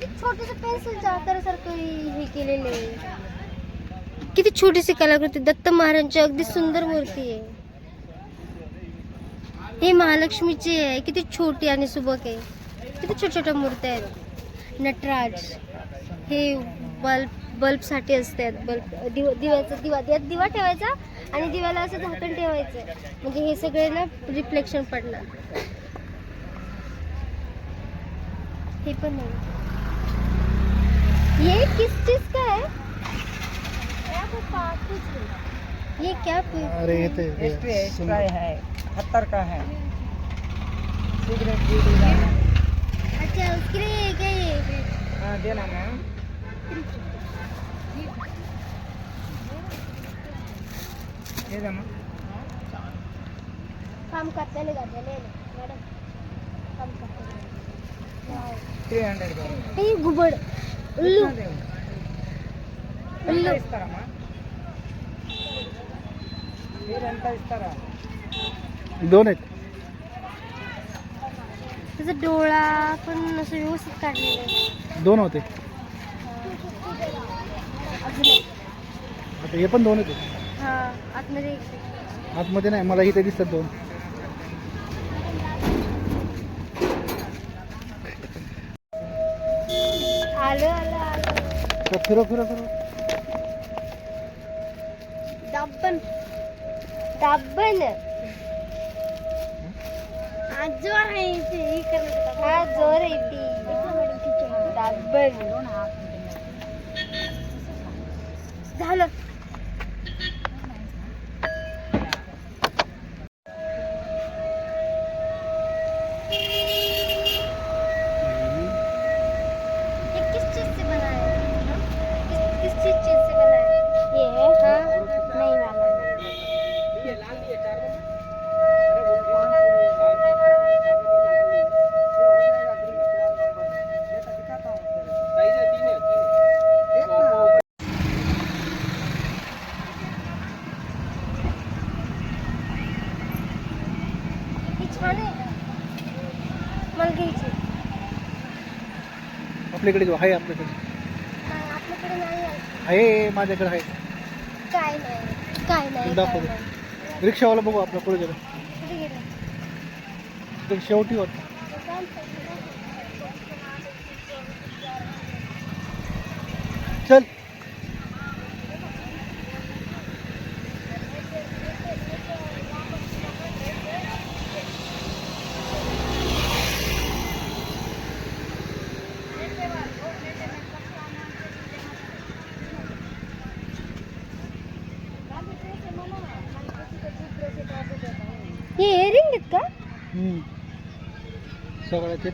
किती पेन्सिलच्या आकारासारखं हे केलेलं आहे. किती छोटीशी कलाकृती. दत्त महाराजांची अगदी सुंदर मूर्ती आहे. हे महालक्ष्मीची आहे. किती छोटी आणि सुबक आहे. किती छोट्या छोट्या मूर्त्या आहेत. नटराज. हे बल्ब बल्बसाठी असतात. बल्ब दिव दिव्याचा दिवा यात दिवा ठेवायचा आणि दिव्याला असं झाकण ठेवायचं. म्हणजे हे सगळे ना रिफ्लेक्शन पडणार. हे पण नाही किस चीज़ का है? ये क्या अरे ये तो है खतर का है। अच्छा उसके लिए क्या ये? हाँ, देना मैम। ये दमा हम करते ले करते ले मैडम। हम करते थ्री हंड्रेड का ये गुबड़। ఉల్లు ఇస్తారమ్మా మీరు ఎంత ఇస్తారా दोन आहेत त्याचा डोळा पण असं व्यवस्थित काढलेला आहे दोन होते अजून एक. आता हे पण दोन आहेत हा आतमध्ये एक आहे. आतमध्ये नाही मला इथे दिसतात दोन आलं आलं आलं तर फिरो फिरो फिरो दाबण दाबण हा जोर आहे इथे हे करत हा जोर आहे ती दाबण छान आहे का मला घ्यायची. आपल्याकडे जो आहे आपल्याकडे. नाही आपल्याकडे नाही आहे. आहे माझ्याकडे आहे. काय नाही काय नाही दाखव. नाही. रिक्षावाला बघू आपला पुढे गेला कुठे गेलं? तर शेवटी होत. चल. हे इयरिंग आहेत का सगळं ते